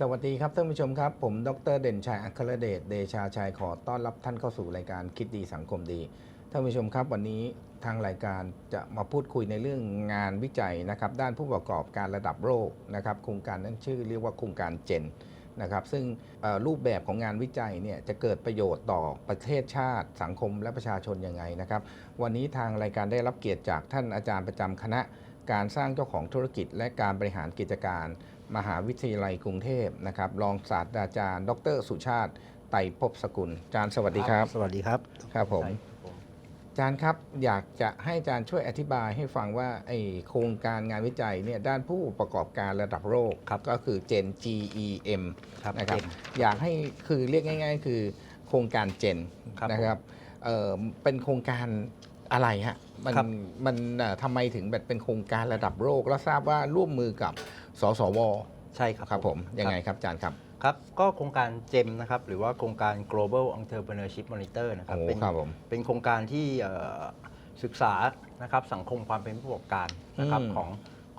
สวัสดีครับท่านผู้ชมครับ ผมดรเด่นชัยอัครเดชเดชาชัยขอต้อนรับท่านเข้าสู่รายการคิดดีสังคมดีท่านผู้ชมครับวันนี้ทางรายการจะมาพูดคุยในเรื่องงานวิจัยนะครับ ด้านผู้ประกอบการระดับโลกนะครับโครงการนั้นชื่อเรียกว่าโครงการเจนนะครับ ซึ่งรูปแบบของงานวิจัยเนี่ยจะเกิดประโยชน์ต่อประเทศชาติสังคมและประชาชนยังไงนะครับ วันนี้ทางรายการได้รับเกียรติจากท่านอาจารย์ประจำคณะการสร้างเจ้าของธุรกิจและการบริหารกิจการ มหาวิทยาลัยกรุงเทพนะครับรองศาสตราจารย์ ดร สุชาติไตรภพสกุลอาจารย์สวัสดีครับ สวัสดีครับครับผมใช่อาจารย์ครับอยากจะให้อาจารย์ช่วยอธิบายให้ฟังว่าไอโครงการงานวิจัยเนี่ยด้านผู้ประกอบการระดับโลกครับก็คือ Gen GEM ครับนะครับเจนอยากให้คือเรียกง่าย ๆ คือโครงการเจนครับนะครับเอ่อเป็นโครงการอะไรฮะมันครับมันเอ่อทำไมถึงแบบเป็นโครงการระดับโลกแล้วทราบว่าร่วมมือกับ สสวใช่ครับครับผม ยังไงครับอาจารย์ครับ ครับ ก็โครงการเจมนะครับ หรือว่าโครงการ global entrepreneurship monitor นะครับโอ้เป็นครับผม เป็นโครงการที่เอ่อศึกษานะครับสังคมความเป็นผู้ประกอบการนะครับอืม ของ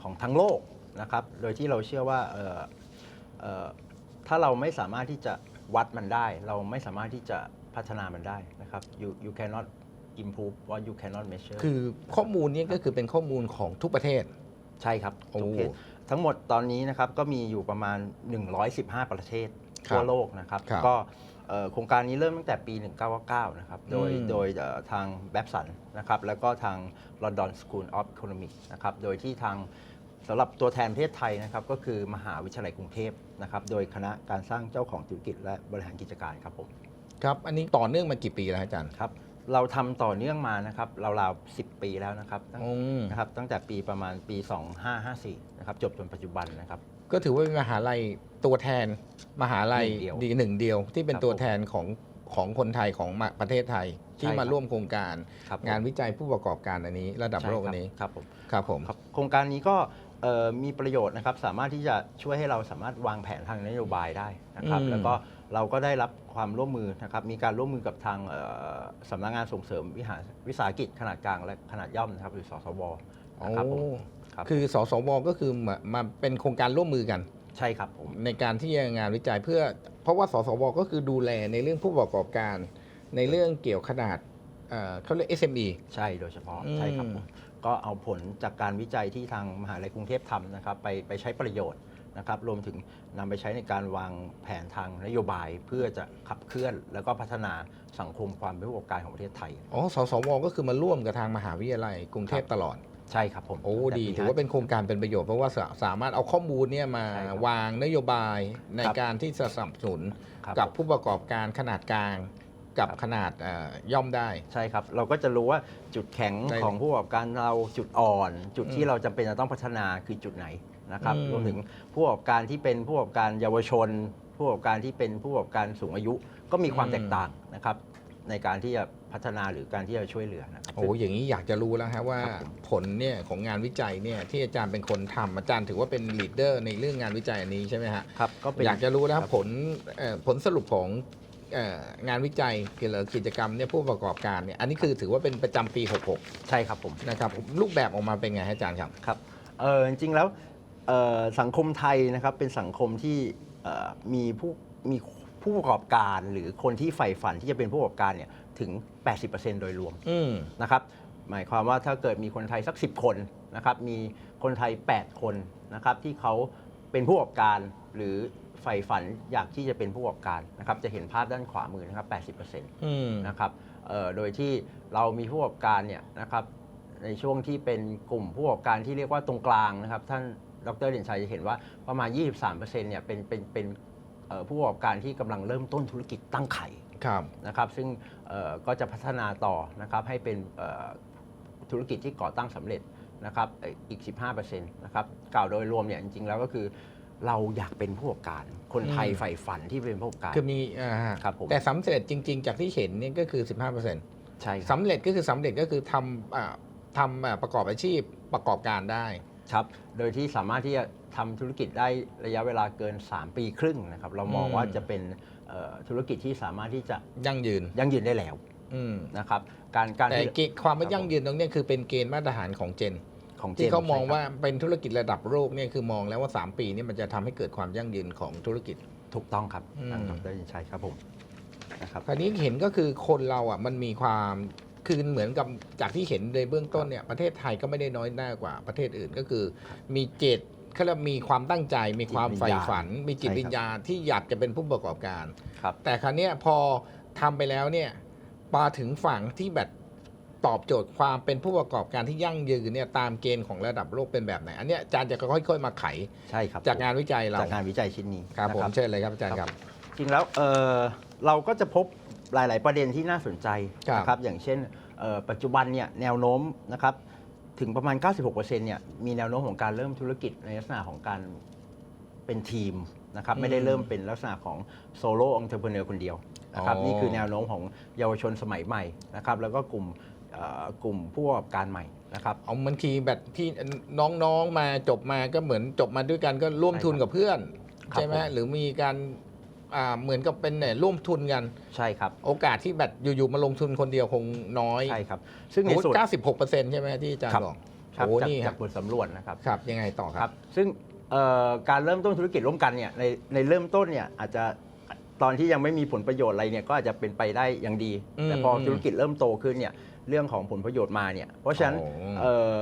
ของทั้งโลกนะครับ โดยที่เราเชื่อว่าเอ่อเอ่อถ้าเราไม่สามารถที่จะวัดมันได้ เราไม่สามารถที่จะพัฒนามันได้นะครับ you you cannot improve what you cannot measure คือข้อมูลนี้ก็คือเป็นข้อมูลของทุกประเทศ ใช่ครับโอ้ ทุกประเทศ ทั้งหมดตอนนี้นะครับก็มีอยู่ประมาณ 115 ประเทศครับทั่วโลกนะครับ ครับก็เอ่อโครงการนี้เริ่มตั้งแต่ปี 1999 นะครับ โดยอืม โดยเอ่อทางแบ p สันนะครับ แล้วก็ทาง London School of Economics นะครับ โดยที่ทางสำหรับตัวแทนประเทศไทยนะครับ ก็คือมหาวิทยาลัยกรุงเทพนะครับ โดยคณะการสร้างเจ้าของธุรกิจและบริหารกิจการครับผม ครับ อันนี้ต่อเนื่องมากี่ปีแล้วอาจารย์ ครับ เราทำต่อเนื่องมานะครับราวๆ10 ปีแล้วนะครับตั้งอืมนะครับตั้งแต่ปีประมาณปี 2554นะครับจบจนปัจจุบันนะครับ ก็ถือว่าเป็นมหาลัยตัวแทนมหาลัยหนึ่งเดียวดีหนึ่งเดียว ที่เป็นครับตัวแทนของของคนไทยของมาประเทศไทย ที่ใช่ครับมาร่วมโครงการ ครับผมงานวิจัยผู้ประกอบการอันนี้ระดับใช่โลกอันนี้ครับผม ครับผม ครับโครงการนี้ก็เอ่อมีประโยชน์นะครับ สามารถที่จะช่วยให้เราสามารถวางแผนทางนโยบายได้นะครับ อืมแล้วก็ เราก็ได้รับความร่วมมือนะครับ มีการร่วมมือกับทางเอ่อสำนักงานส่งเสริมวิหารวิสาหกิจขนาดกลางและขนาดย่อมนะครับหรือสสวนะครับผมโอ้ครับคือสสวก็คือมามาเป็นโครงการร่วมมือกันใช่ครับผมในการที่จะงานวิจัยเพื่อ เพราะว่าสสวก็คือดูแลในเรื่องผู้ประกอบการ ในเรื่องเกี่ยวขนาดเอ่อเขาเรียก SME ใช่โดยเฉพาะอืมใช่ครับผมก็เอาผลจากการวิจัยที่ทางมหาลัยกรุงเทพทำนะครับไปไปใช้ประโยชน์ นะครับรวมถึงนำไปใช้ในการวางแผนทางนโยบายเพื่อจะขับเคลื่อน แล้วก็พัฒนาสังคมความเป็นผู้ประกอบการของประเทศไทย อ๋อ สสว ก็คือมาร่วมกับทางมหาวิทยาลัยกรุงเทพตลอด ใช่ครับผมโอ้ ตั้งแต่ดี ปีถือว่าเป็นโครงการเป็นประโยชน์ เพราะว่าสาสามารถเอาข้อมูลเนี่ยมาใช่ครับวางนโยบายในครับ การที่จะสนับสนุน ครับกับผมผู้ประกอบการขนาดกลางกับครับขนาดเอ่อย่อมได้ ใช่ครับ เราก็จะรู้ว่าจุดแข็งได้ของผู้ประกอบการเราจุดอ่อน จุดอืที่ม เราจำเป็นจะต้องพัฒนาคือจุดไหน นะครับอืม รวมถึงผู้ประกอบการที่เป็นผู้ประกอบการเยาวชน ผู้ประกอบการที่เป็นผู้ประกอบการสูงอายุ ก็มีความแตกต่างนะครับ ในการที่จะพัฒนาหรือการที่จะช่วยเหลือนะครับ โอ้อย่างนี้อยากจะรู้แล้วฮะว่าครับผม ผลเนี่ยของงานวิจัยเนี่ยที่อาจารย์เป็นคนทำอาจารย์ถือว่าเป็นลีดเดอร์ในเรื่องงานวิจัยอันนี้ใช่ไหมฮะครับก็เป็น อยากจะรู้แล้วครับ ผลเอ่อผลสรุปของเอ่องานวิจัยเกี่ยวกับกิจกรรมเนี่ยผู้ประกอบการเนี่ยอันนี้คือถือว่าเป็นประจำปีใช่ครับผม66นะครับรูปแบบออกมาเป็นไงฮะอาจารย์ครับ ครับเออจริงๆแล้ว เอ่อสังคมไทยนะครับเป็นสังคมที่เอ่อมีผู้มีผู้ประกอบการหรือคนที่ใฝ่ฝันที่จะเป็นผู้ประกอบการเนี่ยถึง 80%โดยรวมอืม นะครับหมายความว่าถ้าเกิดมีคนไทยสัก 10 คนนะครับมีคนไทย 8 คนนะครับที่เขาเป็นผู้ประกอบการหรือใฝ่ฝันอยากที่จะเป็นผู้ประกอบการนะครับจะเห็นภาพด้านขวามือนะครับ80%อืม นะครับเอ่อโดยที่เรามีผู้ประกอบการเนี่ยนะครับในช่วงที่เป็นกลุ่มผู้ประกอบการที่เรียกว่าตรงกลางนะครับท่าน ดรเด่นชัยจะเห็นว่าประมาณ 23%เนี่ยเป็นเป็นเป็นเอ่อผู้ประกอบการที่กำลังเริ่มต้นธุรกิจตั้งไข่ครับนะครับซึ่งเอ่อก็จะพัฒนาต่อนะครับให้เป็นเอ่อธุรกิจที่ก่อตั้งสำเร็จนะครับเอ่ออีก 15%นะครับกล่าวโดยรวมเนี่ยจริงๆแล้วก็คือเราอยากเป็นผู้ประกอบการ คนไทยอืมใฝ่ฝันที่เป็นผู้ประกอบการคือมีอ่าฮะครับผมแต่สำเร็จจริง ๆ จากที่เห็นเนี่ยก็คือ 15%ใช่ครับสำเร็จก็คือสำเร็จก็คือทำอ่าทำอ่าประกอบอาชีพประกอบการได้ ครับ โดยที่สามารถที่จะทำธุรกิจได้ระยะเวลาเกิน 3 ปีครึ่งนะครับ เรามองอืมว่าจะเป็นเอ่อธุรกิจที่สามารถที่จะยั่งยืนยั่งยืนได้แล้วอืมนะครับ การการแต่ที่ เกณฑ์ความว่าครับยั่งยืนตรงเนี้ยคือเป็นเกณฑ์มาตรฐานของเจน ของจที่เขามองใช่ครับว่าเป็นธุรกิจระดับโลกเนี่ยคือมองแล้วว่า 3 ปีนี่มันจะทำให้เกิดความยั่งยืนของธุรกิจถูกต้องครับอืม ทางดรยินชัยครับผมนะครับ คราวนี้เห็นก็คือคนเราอะมันมีความ คือเหมือนกับจากที่เห็นในเบื้องต้นเนี่ยประเทศไทยก็ไม่ได้น้อยหน้ากว่าประเทศอื่นก็คือ มีเจตเขาเรียกมีความตั้งใจมีความใฝ่ฝัน มีจิตวิญญาณที่อยากจะเป็นผู้ประกอบการ ครับ แต่ครั้นี้ยพอทำไปแล้วเนี่ยมาถึงฝั่งที่แบบตอบโจทย์ความเป็นผู้ประกอบการที่ยั่งยืนเนี่ยตามเกณฑ์ของระดับโลกเป็นแบบไหน อันเนี้ยอาจารย์จะค่อยๆ มาไข ใช่ครับจากงานวิจัยเราจากงานวิจัยชิ้นนี้ครับนะผมเชิญเลยครับอาจารย์ครับ จริงแล้วเอ่อเราก็จะพบ หลาย ๆ ประเด็นที่น่าสนใจครับนะครับอย่างเช่นเอ่อปัจจุบันเนี่ยแนวโน้มนะครับถึงประมาณ 96%เนี่ยมีแนวโน้มของการเริ่มธุรกิจในลักษณะของการเป็นทีมนะครับไม่ได้เริ่มเป็นลักษณะของโซโล่องค์เทอร์เพเนอร์คนเดียวนะครับอ๋อนี่คือแนวโน้มของเยาวชนสมัยใหม่นะครับแล้วก็กลุ่มเอ่อกลุ่มผู้ประกอบการใหม่นะครับเอาบางทีแบบที่น้องๆมาจบมาก็เหมือนจบมาด้วยกันก็ร่วมใช่ทุนกับเพื่อนครับใช่ไหมผมหรือมีการ อ่าเหมือนกับเป็นเนี่ยร่วมทุนกัน ใช่ครับ โอกาสที่แบบอยู่ๆมาลงทุนคนเดียวคงน้อยใช่ครับ ซึ่งในโอ้ส่วนเก้าสิบหกเปอร์เซ็นต์ใช่ไหมที่อาจารครัย์บบอกครับโอ้จากนี่คจารับกบทสำรวจนะครับครับ ยังไงต่อคครัรับ บ ซึ่งเอ่อการเริ่มต้นธุรกิจร่วมกันเนี่ยในในเริ่มต้นเนี่ยอาจจะตอนที่ยังไม่มีผลประโยชน์อะไรเนี่ยก็อาจจะเป็นไปได้อย่างดี อืมแต่พออมธุรกิจเริ่มโตขึ้นเนี่ยเรื่องของผลประโยชน์มาเนี่ยเพราะฉะนั้นโอ้ เอ่อ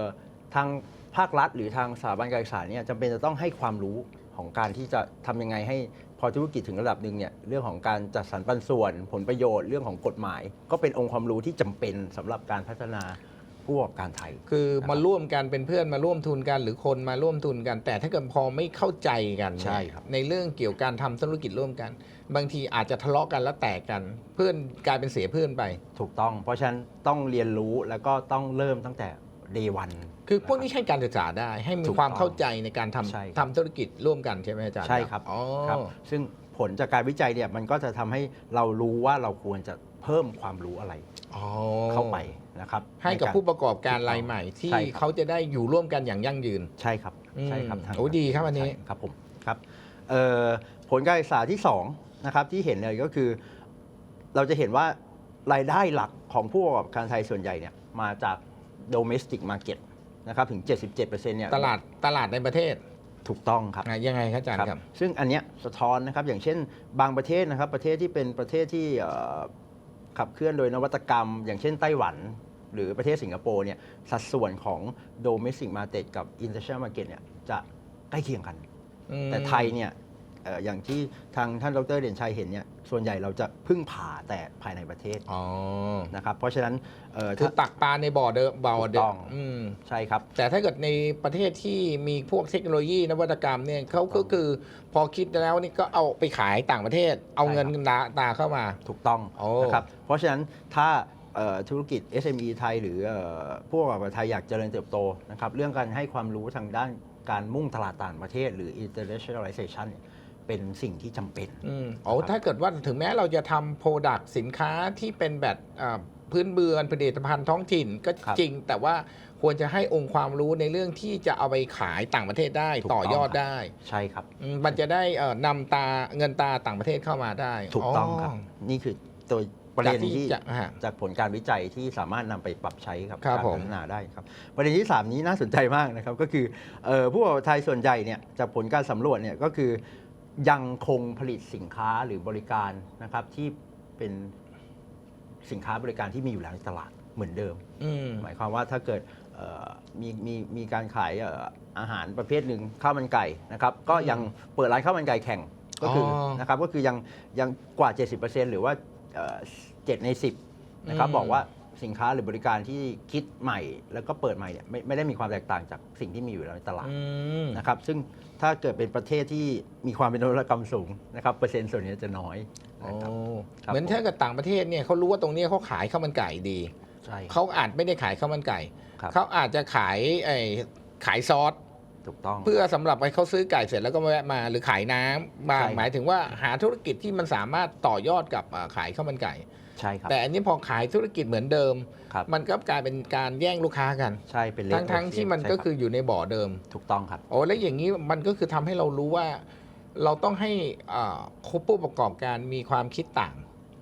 ทางภาครัฐหรือทางสถาบันการศึกษาเนี่ยจำเป็นจะต้องให้ความรู้ของการที่จะทำยังไงให้พ อธุรกิจถึงระดับหนึ่งเนี่ยเรื่องของการจัดสรรปันส่วน ผลประโยชน์เรื่องของกฎหมาย ก็เป็นองค์ความรู้ที่จำเป็นสำหรับการพัฒนาผู้ประกอบการไทย คือนะครับมาร่วมกันเป็นเพื่อนมาร่วมทุนกัน หรือคนมาร่วมทุนกัน แต่ถ้าเกิดพอไม่เข้าใจกันใช่ครับในเรื่องเกี่ยวกับการทำธุรกิจร่วมกัน บางทีอาจจะทะเลาะกันแล้วแตกกัน เพื่อนกลายเป็นเสียเพื่อนไป ถูกต้อง เพราะฉะนั้นต้องเรียนรู้แล้วก็ต้องเริ่มตั้งแต่ day one คือพวกนี้ใช้การศึกษาได้ให้มีถูกความต้องเข้าใจในการทใช่ครับำทำธุรกิจร่วมกันใช่ไหมอาจารย์ใช่ครับอ๋อ ครับ ซึ่งผลจากการวิจัยเนี่ยมันก็จะทำให้เรารู้ว่าเราควรจะเพิ่มความรู้อะไรอ๋อเข้าไปนะครับให้กับนาร ผู้ประกอบการรายใหม่ที่ใช่ครับ เขาจะได้อยู่ร่วมกันอย่างยั่งยืน ใช่ครับใช่ครับอืมทางโอ้ดีครับอันนี้ ใช่ครับผมครับเอ่อผลการศึกษาที่2นะครับที่เห็นเลยก็คือ เราจะเห็นว่ารายได้หลักของผู้ประกอบการไทยส่วนใหญ่เนี่ยมาจาก domestic market นะครับถึง 77%เนี่ยตลาดตลาดในประเทศถูกต้องครับอะยังไงครับอาจารย์ครับ ซึ่งอันเนี้ยสะท้อนนะครับ อย่างเช่น บางประเทศนะครับ ประเทศที่เป็นประเทศที่เอ่อขับเคลื่อนโดยนวัตกรรม อย่างเช่นไต้หวัน หรือประเทศสิงคโปร์เนี่ย สัดส่วนของ domestic market กับ international market เนี่ยจะใกล้เคียงกันอืมแต่ไทยเนี่ยเอ่ออย่างที่ทางท่านดรเด่นชัยเห็นเนี่ยส่วนใหญ่เราจะพึ่งผ่าแต่ภายในประเทศอ๋อนะครับเพราะฉะนั้นเอ่อคือถ้าตักปลาในบ่อเดิมบ่อเดิถูกต้มองอืมใช่ครับ แต่ถ้าเกิดในประเทศที่มีพวกเทคโนโลยีนวัตกรรมเนี่ยเขาก็คือพอคิดแล้วนี่ก็เอาไปขายต่างประเทศ เอาใช่ครับเงินตาตาเข้ามาถูกต้องโอ้นะครับเพราะฉะนั้นถ้าเอ่อธุรกิจ SME ไทยหรือเอ่อผู้ประกอบการไทยอยากเจริญเติบโตนะครับเรื่องการให้ความรู้ทางด้านการมุ่งตลาดต่างประเทศหรือ internationalization เนี่ยเป็นสิ่งที่จำเป็น อืมโอ้ครับถ้าเกิดว่าถึงแม้เราจะทำโปรดักต์สินค้าที่เป็นแบบอ่าพื้นเบือนผลิตภัณฑ์ท้องถิ่นก็ครับ จริง แต่ว่าควรจะให้องค์ความรู้ในเรื่องที่จะเอาไปขายต่างประเทศได้ถูกต่อยอดต้องครับได้ใช่ครับ อืมมันจะได้เอ่อนำตาเงินตาต่างประเทศเข้ามาได้ถูกต้องครับ นี่คือตัวประเด็นจากที่ที่จะฮะ จากผลการวิจัยที่สามารถนำไปปรับใช้กับครับการผม พัฒนาได้ครับ ประเด็นที่ 3 นี้น่าสนใจมากนะครับ ก็คือเอ่อผู้ประกอบการไทยส่วนใหญ่เนี่ยจากผลการสำรวจเนี่ยก็คือ ยังคงผลิตสินค้าหรือบริการนะครับที่เป็นสินค้าบริการที่มีอยู่แล้วในตลาดเหมือนเดิม อืม หมายความว่าถ้าเกิดเอ่อมีมีมีการขายเอ่ออาหารประเภทหนึ่งข้าวมันไก่นะครับก็ยังเปิดร้านข้าวมันไก่แข่งก็คือออนะครับก็คือยังยังกว่า 70%หรือว่าเอ่อ7ใน 10นะครับอืม บอกว่า สินค้าหรือบริการที่คิดใหม่ แล้วก็เปิดใหม่เนี่ยไม่ไม่ได้มีความแตกต่างจากสิ่งที่มีอยู่แล้วในตลาดอืมนะครับซึ่งถ้าเกิดเป็นประเทศที่มีความเป็นนวัตกรรมสูงนะครับเปอร์เซ็นต์ส่วนนี้จะน้อยโอ้นะครับครับ เหมือนถ้าเกิดต่างประเทศเนี่ยเขารู้ว่าตรงเนี้ยเขาขายข้าวมันไก่ดี ใช่ครับเขาอาจไม่ได้ขายข้าวมันไก่ ครับ เขาอาจจะขายไอ้ขายซอส ถูกต้อง เพื่อสำหรับให้เขาซื้อไก่เสร็จแล้วก็มาแวะมาหรือขายน้ำบางใช่ครับหมายถึงว่าหาธุรกิจที่มันสามารถต่อยอดกับอ่าขายข้าวมันไก่ ใช่ครับ แต่อันนี้พอขายธุรกิจเหมือนเดิม ครับมันก็กลายเป็นการแย่งลูกค้ากัน ใช่เป็นเลทั้งทั้งที่มันใช่ก็รับคืออยู่ในบ่อเดิม ถูกต้องครับ โอ้แล้วอย่างนี้มันก็คือทำให้เรารู้ว่าเราต้องให้อ่าผู้ประกอบการมีความคิดต่าง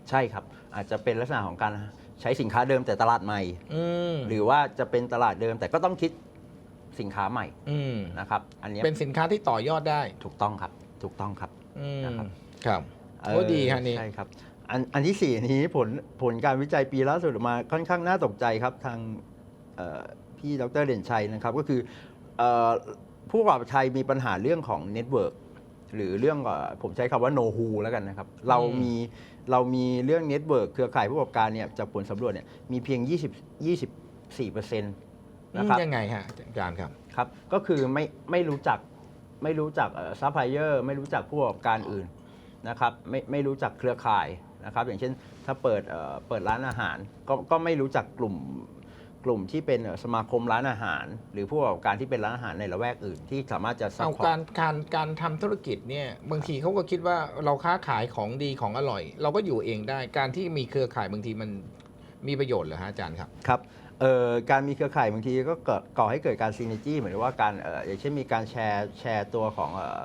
ใช่ครับ อาจจะเป็นลักษณะของการใช้สินค้าเดิมแต่ตลาดใหม่ อืมหรือว่าจะเป็นตลาดเดิมแต่ก็ต้องคิดสินค้าใหม่อืมนะครับ อันเนี้ยเป็นสินค้าที่ต่อยอดได้ถูกต้องครับ ถูกต้องครับ อืมนะครับ ครับเอ่อโอ้ดีฮะนี่ ใช่ครับ อันอันที่สี่นี้ผลผลการวิจัยปีล่าสุดออกมาค่อนข้างน่าตกใจครับทางเอ่อพี่ดรเด่นชัยนะครับ ก็คือเอ่อผู้ประกอบการไทยมีปัญหาเรื่องของเน็ตเวิร์กหรือเรื่องเอ่อผมใช้คำว่า no who แล้วกันนะครับ เรามีเรามีเรื่องเน็ตเวิร์กเครือข่ายผู้ประกอบการเนี่ยจากผลสำรวจเนี่ยมีเพียง 20 24เปอร์เซ็นต์อืนะมครับยังไงฮะอาจารย์ครับครับ ก็คือไม่ไม่รู้จักไม่รู้จักซัพพลายเออร์ไม่รู้จักผู้ประกอบการอื่นนะครับไม่ไม่รู้จักเครือข่าย นะครับอย่างเช่นถ้าเปิดเอ่อเปิดร้านอาหารก็ก็ไม่รู้จักกลุ่มกลุ่มที่เป็นเอ่อสมาคมร้านอาหาร หรือผู้ประกอบการที่เป็นร้านอาหารในละแวกอื่น ที่สามารถจะซัพเอาพอร์กาตรการการทำธุรกิจเนี่ยบางทีเขาก็คิดว่าเราค้าขายของดีของอร่อย เราก็อยู่เองได้การที่มีเครือข่ายบางทีมันมีประโยชน์เหรอฮะอาจารย์ครับครับเอ่อการมีเครือข่ายบางทีก็เกิดก่อให้เกิดการซีเนจี้เหมือนว่าการเอ่ออย่างเช่นมีการแชร์แชร์ตัวของเอ่อ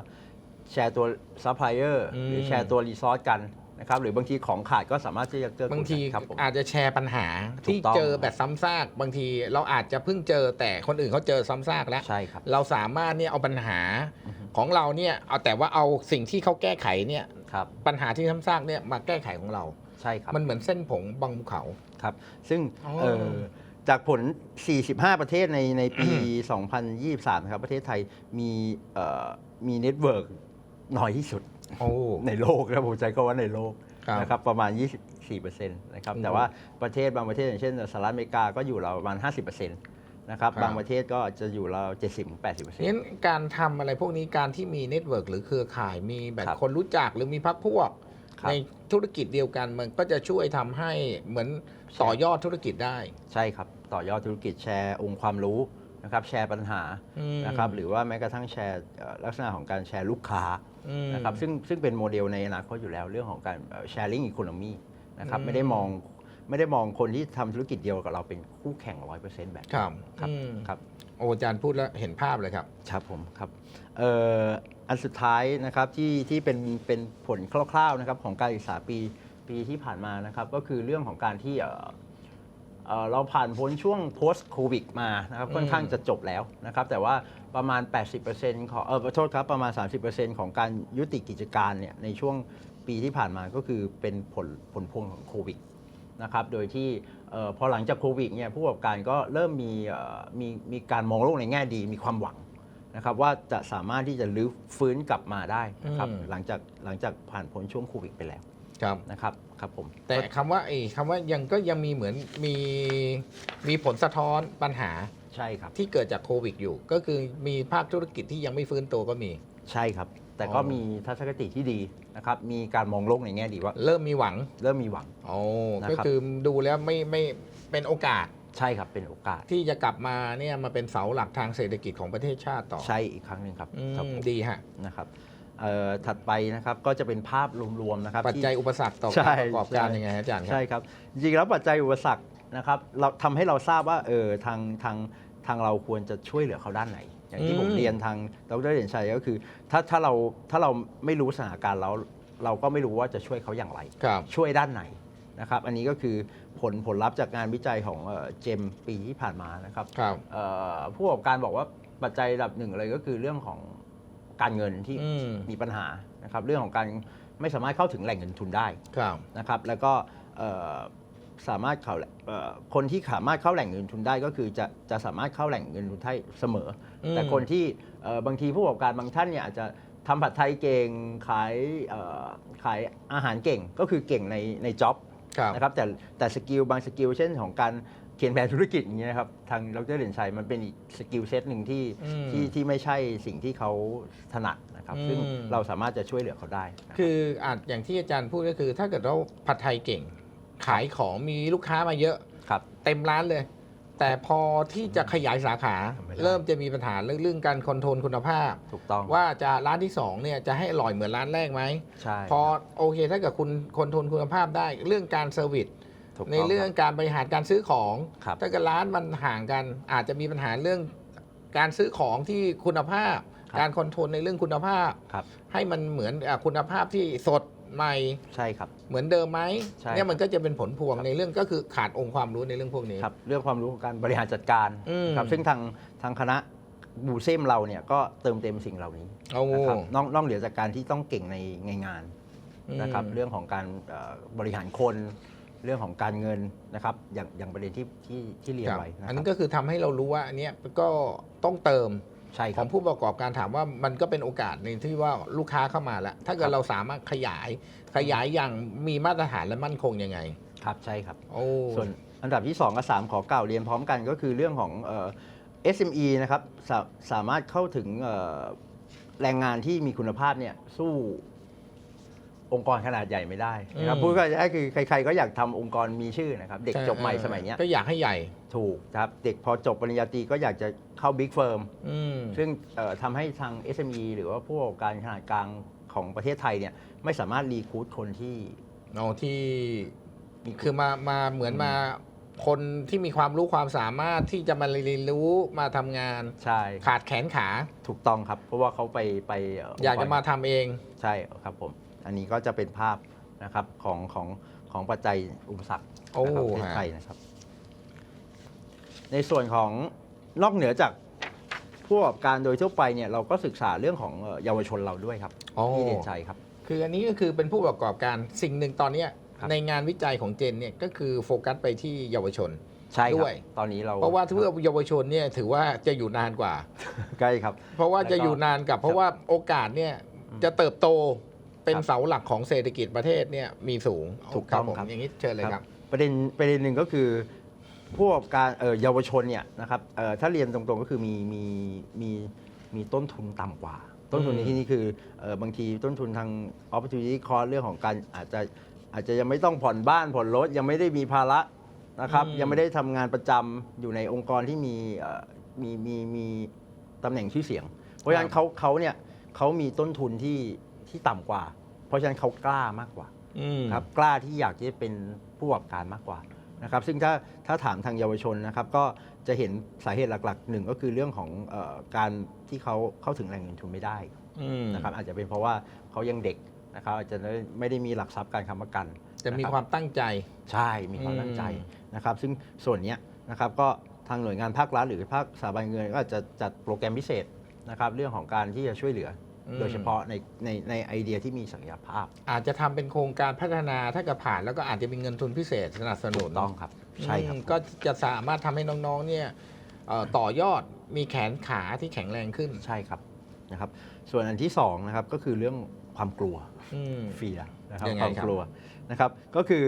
แชร์ตัวซัพพลายเออร์อืมหรือแชร์ตัวรีซอสกัน นะครับหรือบางทีของขาดก็สามารถที่จะเกื้อกูลบางทีกันครับผม อาจจะแชร์ปัญหาถูที่กต้อง เจอแบบซ้ำซากบางทีเราอาจจะเพิ่งเจอแต่คนอื่นเขาเจอซ้ำซากแล้ว ใช่ครับ เราสามารถเนี่ยเอาปัญหาอือฮึ ของเราเนี่ยเอาแต่ว่าเอาสิ่งที่เขาแก้ไขเนี่ยครับปัญหาที่ซ้ำซากเนี่ยมาแก้ไขของเรา ใช่ครับ มันเหมือนเส้นผงบางภูเขา ครับ ซึ่งอ๋อเอ่อจากผล 45 ประเทศในในปี 2023 นะครับ ประเทศไทยมีเอ่อมีเน็ตเวิร์กน้อยที่สุด โอ้ ในโลกนะผมใช้คำว่าในโลกครับนะครับประมาณ 24%นะครับอืมแต่ว่าประเทศบางประเทศอย่างเช่นสหรัฐอเมริกาก็อยู่ราวประมาณ 50%นะครับครับ บางประเทศก็จะอยู่ราว70-80%งั้นการทำอะไรพวกนี้การที่มีเน็ตเวิร์กหรือเครือข่ายมีแบบครับคนรู้จักหรือมีพักพวก ครับ ในธุรกิจเดียวกันมันก็จะช่วยทำให้เหมือนต่อยอดธุรกิจได้ใช่ครับ ต่อยอดธุรกิจแชร์องค์ความรู้นะครับแชร์ปัญหาอืม นะครับหรือว่าแม้กระทั่งแชร์เอ่อลักษณะของการแชร์ลูกค้าอืม นะครับซึ่งซึ่งเป็นโมเดลในอนาคตอยู่แล้วเรื่องของการ sharing economy นะครับอืมไม่ได้มองไม่ได้มองคนที่ทำธุรกิจเดียวกับเราเป็นคู่แข่ง100%แบบครับครับอืมครับโอ้อาจารย์พูดแล้วเห็นภาพเลยครับครับผมครับเอ่ออันสุดท้ายนะครับที่ที่เป็นเป็นผลคร่าวๆนะครับของการศึกษาปีปีที่ผ่านมานะครับก็คือเรื่องของการที่เอ่อเอ่อ เราผ่านพ้นช่วง post covid มานะครับค่อนข้างจะจบแล้วนะครับแต่ว่าประมาณ 80%ของเออขอโทษครับประมาณ 30%ของการยุติกิจการเนี่ยในช่วงปีที่ผ่านมาก็คือเป็นผลผลพวงของโควิดนะครับโดยที่เออพอหลังจากโควิดเนี่ยผู้ประกอบการก็เริ่มมีเอ่อมีมีการมองโลกในแง่ดีมีความหวังนะครับว่าจะสามารถที่จะรื้อฟื้นกลับมาได้นะครับอืมหลังจากหลังจากผ่านพ้นช่วงโควิดไปแล้ว ครับนะครับครับผมแต่คำว่าไอ้คำว่ายังก็ยังมีเหมือนมีมีผลสะท้อนปัญหาใช่ครับที่เกิดจากโควิดอยู่ ก็คือมีภาคธุรกิจที่ยังไม่ฟื้นตัวก็มีใช่ครับ แต่ก็อ๋อมีทัศนคติที่ดีนะครับมีการมองโลกในแง่ดีว่า เริ่มมีหวังเริ่มมีหวังโอ้นะครับก็คือดูแล้วไม่ไม่เป็นโอกาสใช่ครับเป็นโอกาสที่จะกลับมาเนี่ยมาเป็นเสาหลักทางเศรษฐกิจของประเทศชาติต่อใช่อีกครั้งหนึ่งครับอืมครับผมดีฮะนะครับ เอ่อถัดไปนะครับก็จะเป็นภาพรวมๆนะครับปัจที่ จัยอุปสรรคต่อใช่การประกอบการใช่ ยังไงฮะอาจารย์ครับ ใช่ครับ จริงๆแล้วปัจจัยอุปสรรคนะครับเราทำให้เราทราบว่าเออทางทางทางเราควรจะช่วยเหลือเขาด้านไหน อย่างที่อืม ผมเรียนทางดรเด่นชัยก็คือ ถ้าถ้าเราถ้าเราไม่รู้สถานการณ์แล้วเราก็ไม่รู้ว่าจะช่วยเขาอย่างไร ครับ ช่วยด้านไหนนะครับ อันนี้ก็คือผลผลลัพธ์จากงานวิจัยของเอ่อเจมปีที่ผ่านมานะครับ ครับ เอ่อผู้ประกอบการบอกว่าปัจจัยระดับหนึ่งเลยก็คือเรื่องของ การเงินที่อืม มีปัญหานะครับเรื่องของการไม่สามารถเข้าถึงแหล่งเงินทุนได้ ครับ นะครับแล้วก็เอ่อสามารถเข้าแหล่งเอ่อคนที่สามารถเข้าแหล่งเงินทุนได้ก็คือจะจะสามารถเข้าแหล่งเงินทุนได้เสมออมแต่คนที่เอ่อบางทีผู้ประกอบการบางท่านเนี่ยอาจจะทำผัดไทยเก่งขายเอ่อขายอาหารเก่งก็คือเก่งในในจ็อบครับ นะครับแต่แต่สกิลบางสกิลเช่นของการ เขียนแผนธุรกิจอย่างเงี้ยนะครับทางดรเด่นชัยมันเป็นอีกสกิลเซตหนึ่งที่อืมที่ที่ไม่ใช่สิ่งที่เขาถนัดนะครับ ซึ่งอืม เราสามารถจะช่วยเหลือเขาได้นะครับ คืออาจอย่างที่อาจารย์พูดก็คือ ถ้าเกิดเราผัดไทยเก่ง ขายของมีลูกค้ามาเยอะ ครับเต็มร้านเลย แต่พอที่จะขยายสาขาไม่ได้ เริ่มจะมีปัญหาเรื่องเรื่องการคอนโทรลคุณภาพ ถูกต้องว่าจะร้านที่สองเนี่ยจะให้อร่อยเหมือนร้านแรกไหม ใช่ พอโอเคถ้าเกิดคุณคอนโทรลคุณภาพได้ เรื่องการเซอร์วิส ถูกต้ในเรื่องการบริหารการซื้อของ ครับ ถ้าเกิดร้านมันห่างกัน อาจจะมีปัญหาเรื่องการซื้อของที่คุณภาพ ครับ การคอนโทรลในเรื่องคุณภาพ ครับ ให้มันเหมือนอะคุณภาพที่สดใหม่ใช่ครับ เหมือนเดิมไหมใช่เนี่ยมันก็จะเป็นผลพวงครับ ในเรื่องก็คือขาดองค์ความรู้ในเรื่องพวกนี้ ครับเรื่องความรู้ของการบริหารจัดการอืม ครับซึ่งทางทางคณะบูเซมเราเนี่ยก็เติมเต็มสิ่งเหล่านี้โอ้นะครับนอกนอกเหนือจากการที่ต้องเก่งในในงานนะครับอืมเรื่องของการเอ่อบริหารคน เรื่องของการเงินนะครับอย่างอย่างประเด็นที่ที่ที่เรียนครับไว้นะอันคนี้รับก็คือทำให้เรารู้ว่าอันเนี้ยก็ต้องเติมใช่คขรัอบ งผู้ประกอบการถามว่ามันก็เป็นโอกาสในที่ว่าลูกค้าเข้ามาแล้ว ถ้าเกิคดรับ เราสามารถขยายขยายอย่างมีมาตรฐานและมั่นคงยังไง ครับใช่ครับ โอ้ส่วนอันดับที่ 2 กับ 3 ขอกล่าวเรียนพร้อมกันก็คือเรื่องของเอ่อ SME นะครับสาสามารถเข้าถึงเอ่อแรงงานที่มีคุณภาพเนี่ยสู้ องค์กรขนาดใหญ่ไม่ได้นะครับอืม พูดก็ได้คือใครๆก็อยากทำองค์กรมีชื่อนะครับเด็กจบใหม่สมัยเนี้ยก็อยากให้ใหญ่ ถูกครับเด็กพอจบปริญญาตรีก็อยากจะเข้าบิ๊กเฟิร์ม อืม ซึ่งเอ่อทำให้ทาง SME หรือว่าผู้ประกอบการขนาดกลางของประเทศไทยเนี่ยไม่สามารถรีคูดคนที่ เอาที่มีคือมามาเหมือนมาคนที่มีความรู้ความสามารถที่จะมาเรียนรู้มาทำงาน ใช่ขาดแขนขา ถูกต้องครับ เพราะว่าเขาไปไปเอยากจะมาทำเอง ใช่ครับผม อันนี้ก็จะเป็นภาพนะครับของของของปัจจัยอุปสรรคโอ้นะครับประเทศฮะ ไทยนะครับ ในส่วนของนอกเหนือจากผู้ประกอบการโดยทั่วไปเนี่ยเราก็ศึกษาเรื่องของเอ่อเยาวชนเราด้วยครับโอ้ที่เด่นชัยครับ คืออันนี้ก็คือเป็นผู้ประกอบการสิ่งหนึ่งตอนเนี้ยครับ ในงานวิจัยของเจนเนี่ยก็คือโฟกัสไปที่เยาวชน ใช่คด้รับวย ตอนนี้เราเพราะว่าถ้าเยาวชนเนี่ยถือว่าจะอยู่นานกว่า ใกล้ครับ เพราะว่าจะอยู่นานกับ เพราะว่าโอกาสเนี่ยอืมจะเติบโต เป็นครับเสาหลักของเศรษฐกิจประเทศเนี่ยมีสูงถูกต้องผมครับอย่างนี้เชิญเลยครับ ประเด็นประเด็นหนึ่งก็คือ ผู้ประกอบการเอ่อเยาวชนเนี่ยนะครับเอ่อถ้าเรียนตรงๆก็คือมีมีมีมีต้นทุนต่ำกว่า ต้นทุนอืมในที่นี้คือเอ่อบางทีต้นทุนทาง opportunity cost เรื่องของการอาจจะอาจจะยังไม่ต้องผ่อนบ้านผ่อนรถยังไม่ได้มีภาระนะครับอืม ยังไม่ได้ทำงานประจำอยู่ในองค์กรที่มีเอ่อมีมีมีตำแหน่งชื่อเสียง เพราะฉะนั้นเขาเขาเนี่ยเขามีต้นทุนที่ที่ต่ำกว่า เพราะฉะนั้นเขากล้ามากกว่าอืมครับกล้าที่อยากจะเป็นผู้ประกอบการมากกว่านะครับ ซึ่งถ้าถ้าถามทางเยาวชนนะครับ ก็จะเห็นสาเหตุหลักๆหนึ่งก็คือเรื่องของเออการที่เขาเข้าถึงแหล่งเงินทุนไม่ได้อืมนะครับ อาจจะเป็นเพราะว่าเขายังเด็กนะครับอาจจะไม่ได้มีหลักทรัพย์การค้ำประกันจะมีนรับความตั้งใจใช่มีความตั้งใจนะครับ ซึ่งส่วนเนี้ยนะครับก็ทางหน่วยงานภาครัฐหรือภาคสถาบันเงินก็อาจจะจัดโปรแกรมพิเศษนะครับ เรื่องของการที่จะช่วยเหลืออม โดยเฉพาะในในในไอเดียที่มีศักยภาพ อาจจะทำเป็นโครงการพัฒนาถ้าเกิดผ่านแล้วก็อาจจะมีเงินทุนพิเศษสนับสนุถูนกต้องครับ ใช่ครับ อืมก็จะสามารถทำให้น้องๆเนี่ยเอ่อต่อยอดมีแขนขาที่แข็งแรงขึ้นใช่ครับนะครับส่วนอันที่สองนะครับก็คือเรื่องความกลัว อืม เฟียนะครับยังไงความครับ กลัวนะครับก็คือ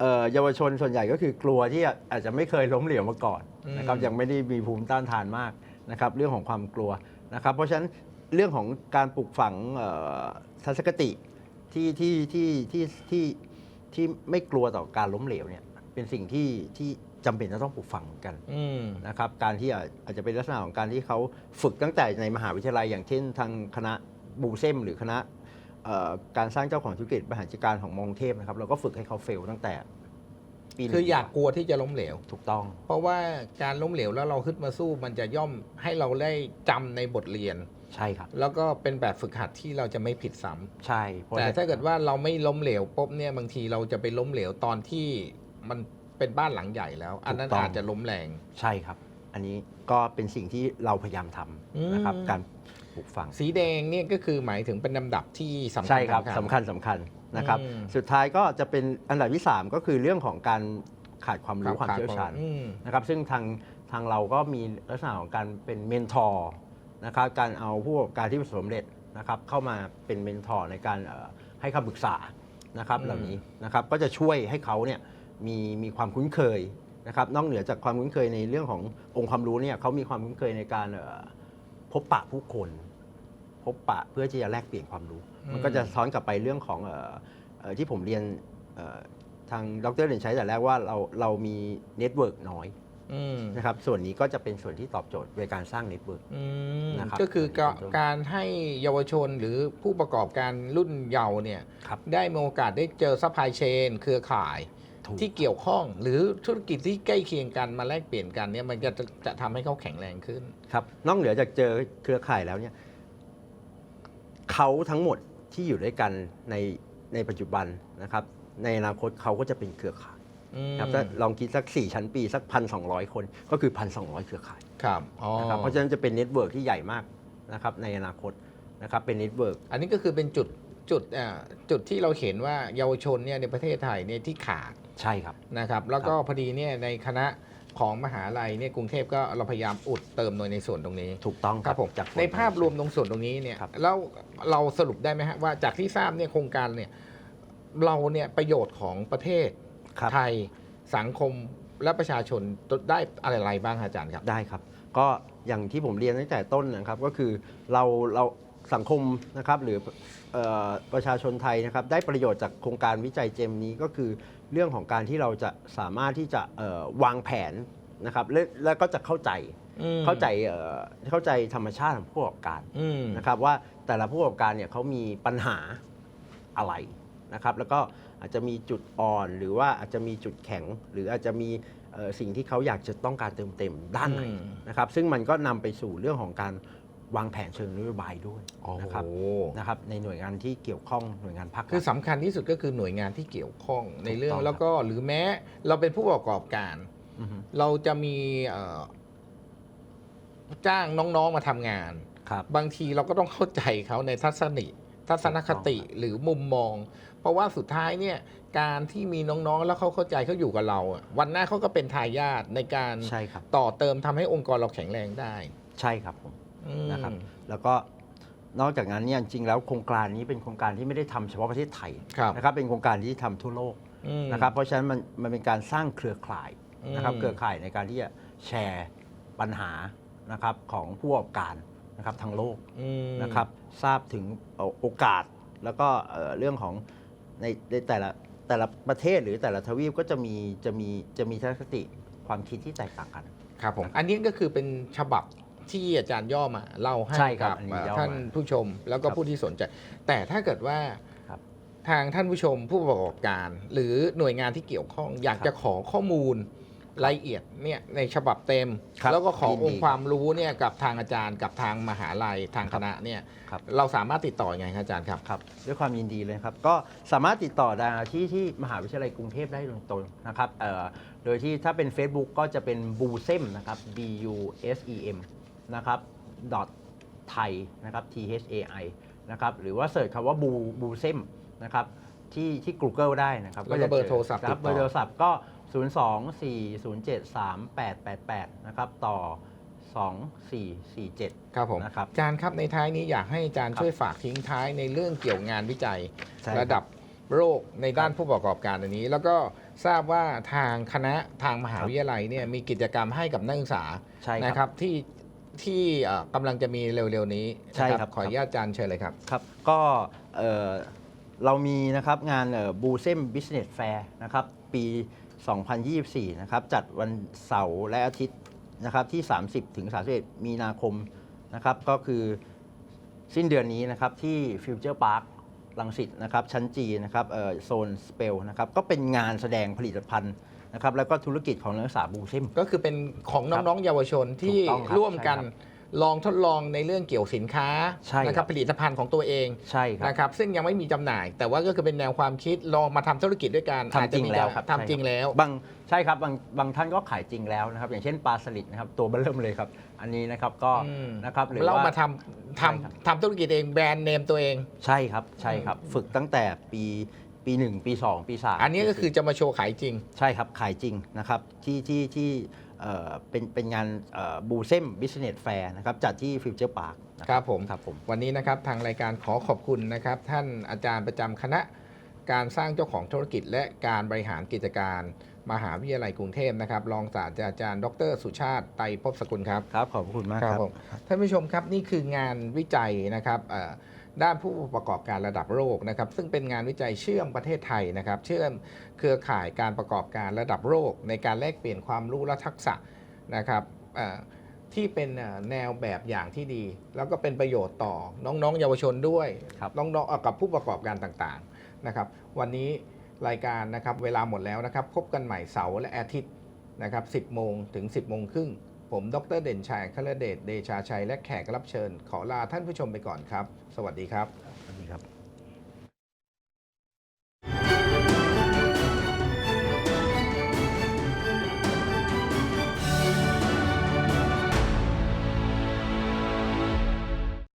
เอ่อเยาวชนส่วนใหญ่ก็คือกลัวที่อาจจะไม่เคยล้มเหลวมาก่อนนะครับยังไม่ได้มีภูมิต้านทานมากนะครับเรื่องของความกลัวนะครับเพราะฉะนั้น เรื่องของการปลูกฝังเอ่อทัศนคติที่ที่ที่ที่ที่ที่ไม่กลัวต่อการล้มเหลวเนี่ยเป็นสิ่งที่ที่จำเป็นจะต้องปลูกฝังเหมือนกันอืมนะครับการที่อาอาจจะเป็นลักษณะของการที่เขาฝึกตั้งแต่ในมหาวิทยาลัย อย่างเช่นทางคณะบูเซมหรือคณะเอ่อการสร้างเจ้าของธุรกิจบริหารจัดการของมองเทพนะครับเราก็ฝึกให้เขาเฟลตั้งแต่ปีหนึ่งคืออยากกลัวที่จะล้มเหลวถูกต้อง เพราะว่าการล้มเหลวแล้วเราขึ้นมาสู้มันจะย่อมให้เราได้จำในบทเรียน ใช่ครับ แล้วก็เป็นแบบฝึกหัดที่เราจะไม่ผิดซ้ำใช่เพระแต่ถ้าเกิดว่าเราไม่ล้มเหลวปุ๊บเนี่ยบางทีเราจะไปล้มเหลวตอนที่มันเป็นบ้านหลังใหญ่แล้ว อันนั้นอาจจะล้มแรง ใช่ครับ อันนี้ก็เป็นสิ่งที่เราพยายามทำนะครับ อืม การปลูกฝัง สีแดงเนี่ยก็คือหมายถึงเป็นลำดับที่สำคัญ ใช่ครับญสำคัญสำคัญนะครับ อืม สุดท้ายก็จะเป็นอันดับที่ 3 ก็คือเรื่องของการขาดความรู้ความเชี่ยวชาญอืม นะครับ ซึ่งทางทางเราก็มีลักษณะของการเป็นเมนทอร์ นะครับการเอาผู้ประกอบการที่ประสบความสำเร็จนะครับเข้ามาเป็นเมนทอร์ในการเอ่อให้คำปรึกษานะครับอืมเหล่านี้นะครับก็จะช่วยให้เขาเนี่ยมีมีความคุ้นเคยนะครับนอกเหนือจากความคุ้นเคยในเรื่องขององค์ความรู้เนี่ยเขามีความคุ้นเคยในการเอ่อพบปะผู้คน พบปะเพื่อที่จะแลกเปลี่ยนความรู้ มันก็จะซ้อนกลับไปเรื่องของเอ่อเอ่อที่ผมเรียนเอ่อทางดรเรียนใช้แต่แรกว่าเราเรามีเน็ตเวิร์กน้อยอืม นะครับส่วนนี้ก็จะเป็นส่วนที่ตอบโจทย์ในการสร้างเน็ตเวิร์กอืมนะครับก็คือการเป็นต้นการให้เยาวชนหรือผู้ประกอบการรุ่นเยาว์เนี่ยครับได้มีโอกาสได้เจอซัพพลายเชนเครือข่ายถูกที่เกี่ยวข้องหรือธุรกิจที่ใกล้เคียงกันมาแลกเปลี่ยนกันเนี่ยมันจะจะทำให้เขาแข็งแรงขึ้นครับนอกเหนือจากเจอเครือข่ายแล้วเนี่ยเขาทั้งหมดที่อยู่ด้วยกันในในปัจจุบันนะครับ ในอนาคตเขาก็จะเป็นเครือข่ายอืม ครับถ้าลองคิดสัก 4 ชั้นปี สักพันสองคนก็คือพันสองเครือข่ายครับอ๋อนะครับเพราะฉะนั้นจะเป็นเน็ตเวิร์กที่ใหญ่มากนะครับในอนาคตนะครับเป็นเน็ตเวิร์กอันนี้ก็คือเป็นจุดจุดอ่าจุดที่เราเห็นว่าเยาวชนเนี่ยในประเทศไทยเนี่ยที่ขาดใช่ครับนะครับ แล้วก็พอดีเนี่ยในคณะของมหาลัยเนี่ยกรุงเทพก็เราพยายามอุดเติมโดยในส่วนตรงนี้ ถูกต้องครับผมจากในภาพรวมตรงส่วนตรงนี้เนี่ยครับแล้วเราสรุปได้ไหมฮะว่าจากที่ทราบเนี่ยโครงการเนี่ยเราเนี่ยประโยชน์ของประเทศ ครับ ไทยสังคมและประชาชนได้อะไรบ้างฮะอาจารย์ครับ ได้ครับ ก็อย่างที่ผมเรียนตั้งแต่ต้นนะครับก็คือเราเราสังคมนะครับหรือเออประชาชนไทยนะครับได้ประโยชน์จากโครงการวิจัยเจมนี้ก็คือเรื่องของการที่เราจะสามารถที่จะเอ่อวางแผนนะครับและแล้วก็จะเข้าใจอืม เข้าใจเอ่อเข้าใจธรรมชาติของผู้ประกอบการ อืม นะครับว่าแต่ละผู้ประกอบการเนี่ยเขามีปัญหาอะไรนะครับ แล้วก็ อาจจะมีจุดอ่อน หรือว่าอาจจะมีจุดแข็ง หรืออาจจะมีเอ่อสิ่งที่เขาอยากจะต้องการเติมเต็มด้านไหนอืมนะครับซึ่งมันก็นำไปสู่เรื่องของการวางแผนเชิงนโยบายด้วยโอ้นะครับโหนะครับในหน่วยงานที่เกี่ยวข้องหน่วยงานภาครัฐคือสำคัญที่สุดก็คือหน่วยงานที่เกี่ยวข้องในเรื่องถูกต้องแล้วก็หรือแม้เราเป็นผู้ประกอบการอือฮึเราจะมีเอ่อจ้างน้องๆมาทำงานครับบางทีเราก็ต้องเข้าใจเขาในทัศนิทัศนคติถูกต้องครับหรือมุมมอง เพราะว่าสุดท้ายเนี่ยการที่มีน้องๆ แล้วเขาเข้าใจเขาอยู่กับเราอะวันหน้าเขาก็เป็นทายาทในการใช่ครับ ต่อเติมทำให้องค์กรเราแข็งแรงได้ใช่ครับผม อืม นะครับ แล้วก็นอกจากนั้นเนี่ยจริงๆแล้วโครงการนี้เป็นโครงการที่ไม่ได้ทำเฉพาะประเทศไทยครับ นะครับ เป็นโครงการที่ทำทั่วโลกอืม นะครับ เพราะฉะนั้นมันมันเป็นการสร้างเครือข่ายนะครับ อืม เครือข่ายในการที่จะแชร์ปัญหานะครับของผู้ประกอบการนะครับทั้งโลก อืม นะครับทราบถึงเอ่อโอกาสแล้วก็เอ่อเรื่องของ ในในแต่ละแต่ละประเทศหรือแต่ละทวีปก็จะมีจะมีจะมีทัศนคติความคิดที่แตกต่างกัน ครับผม อันนี้ก็คือเป็นฉบับที่อาจารย์ย่อมาเล่าให้ใช่ครับกับอันนี้ย่อมาท่านผู้ชมแล้วก็ครับผู้ที่สนใจ แต่ถ้าเกิดว่าครับทางท่านผู้ชมผู้ประกอบการ หรือหน่วยงานที่เกี่ยวข้องอยากครับ จะขอข้อมูล รายละเอียดเนี่ยในฉบับเต็ม ครับแล้วก็ขอยินดีองค์ความรู้เนี่ยกับทางอาจารย์กับทางมหาลัยทางคณะเนี่ยครับ เราสามารถติดต่ออยังไงครับอาจารย์ครับ ครับด้วยความยินดีเลยครับ ก็สามารถติดต่อได้ที่ที่มหาวิทยาลัยกรุงเทพได้โดยตรงนะครับเอ่อโดยที่ถ้าเป็น Facebook ก็จะเป็นบูเซมนะครับ B U S E M นะครับ dot thai นะครับ T H A I นะครับหรือว่าเสิร์ชคำว่าบูบูเซมนะครับที่ที่ Google ได้นะครับแล้วก็จะเบอร์โทรศัพท์คติรัดบต่อเบอร์โทรศัพท์ก็ 0 2 4 0 7 3 8 8 8 นะครับ ต่อ 2 4 4 7 ครับผมนะครับ อาจารย์ครับในท้ายนี้อยากให้อาจารย์ครับช่วยฝากทิ้งท้ายในเรื่องเกี่ยวงานวิจัย ใช่ครับ ระดับโลกในด้านผู้ประกอบการอันนี้ แล้วก็ทราบว่าทางคณะทางมหาครับวิทยาลัยเนี่ยมีกิจกรรมให้กับนักศึกษาใช่ครับ นะครับที่ที่เอ่อกำลังจะมีเร็วๆนี้ใช่นะครับ ขออนุญาตอาจารย์เชิญเลยครับ ครับก็เอ่อเรามีนะครับงานบูเซมบิสเนสแฟร์นะครับปี 2024 นะครับ จัดวันเสาร์และอาทิตย์นะครับที่ 30 ถึง 31 มีนาคมนะครับ ก็คือสิ้นเดือนนี้นะครับที่ฟิวเจอร์พาร์คลังสิตนะครับชั้นจีนะครับเอ่อโซนสเปลนะครับก็เป็นงานแสดงผลิตภัณฑ์นะครับแล้วก็ธุรกิจของนักศึกษาบูเซมก็คือเป็นของน้องๆเยาวชนที่ถูกต้องครับร่วมกันใช่ครั ลองทดลองในเรื่องเกี่ยวสินค้าใช่ครับนะครับผลิตภัณฑ์ของตัวเองใช่ครับ นะครับซึ่งยังไม่มีจำหน่าย แต่ว่าก็คือเป็นแนวความคิดลองมาทำธุรกิจด้วยกันทำจริงแล้วครับ ทำจริงแล้ว บางใช่ครับบางบางท่านก็ขายจริงแล้วนะครับ อย่างเช่นปลาสลิดนะครับตัวเบอร์เริ่มเลยครับ อันนี้นะครับก็อืม นะครับหรือเราว่า มาทำใช่ครับทำทำธุรกิจเองแบรนด์เนมตัวเอง ใช่ครับใช่ครับ ฝึกตั้งแต่ปีปี 1 ปี 2 ปี3อันนี้ก็คือจะมาโชว์ขายจริง ใช่ครับขายจริงนะครับที่ที่ที่ เอ่อเป็นเป็นงานบูเซมบิสเนสแฟร์นะครับจัดที่ฟิวเจอร์พาร์คครับผมครับผม วันนี้นะครับทางรายการขอขอบคุณนะครับ ท่านอาจารย์ประจำคณะการสร้างเจ้าของธุรกิจ และการบริหารกิจการ มหาวิทยาลัยกรุงเทพนะครับรองศาสตราจารย์ ดร สุชาติไตรภพสกุลครับครับขอบคุณมากครับผมท่านผู้ชมครับนี่คืองานวิจัยนะครับเอ่อ ด้านผู้ประกอบการระดับโลกนะครับซึ่งเป็นงานวิจัยเชื่อมประเทศไทยนะครับ เชื่อมเครือข่ายการประกอบการระดับโลก ในการแลกเปลี่ยนความรู้และทักษะนะครับเอ่อที่เป็นเอ่อแนวแบบอย่างที่ดี แล้วก็เป็นประโยชน์ต่อน้องๆ เยาวชนด้วยครับน้องๆเอ่อกับผู้ประกอบการต่างๆนะครับ วันนี้รายการนะครับเวลาหมดแล้วนะครับ พบกันใหม่เสาร์และอาทิตย์นะครับ 10 โมงถึง 10 โมงครึ่ง ผมดรเด่นชัยคลเดชเดชาชัยและแขกรับเชิญ ขอลาท่านผู้ชมไปก่อนครับ สวัสดีครับสวัสดีครับ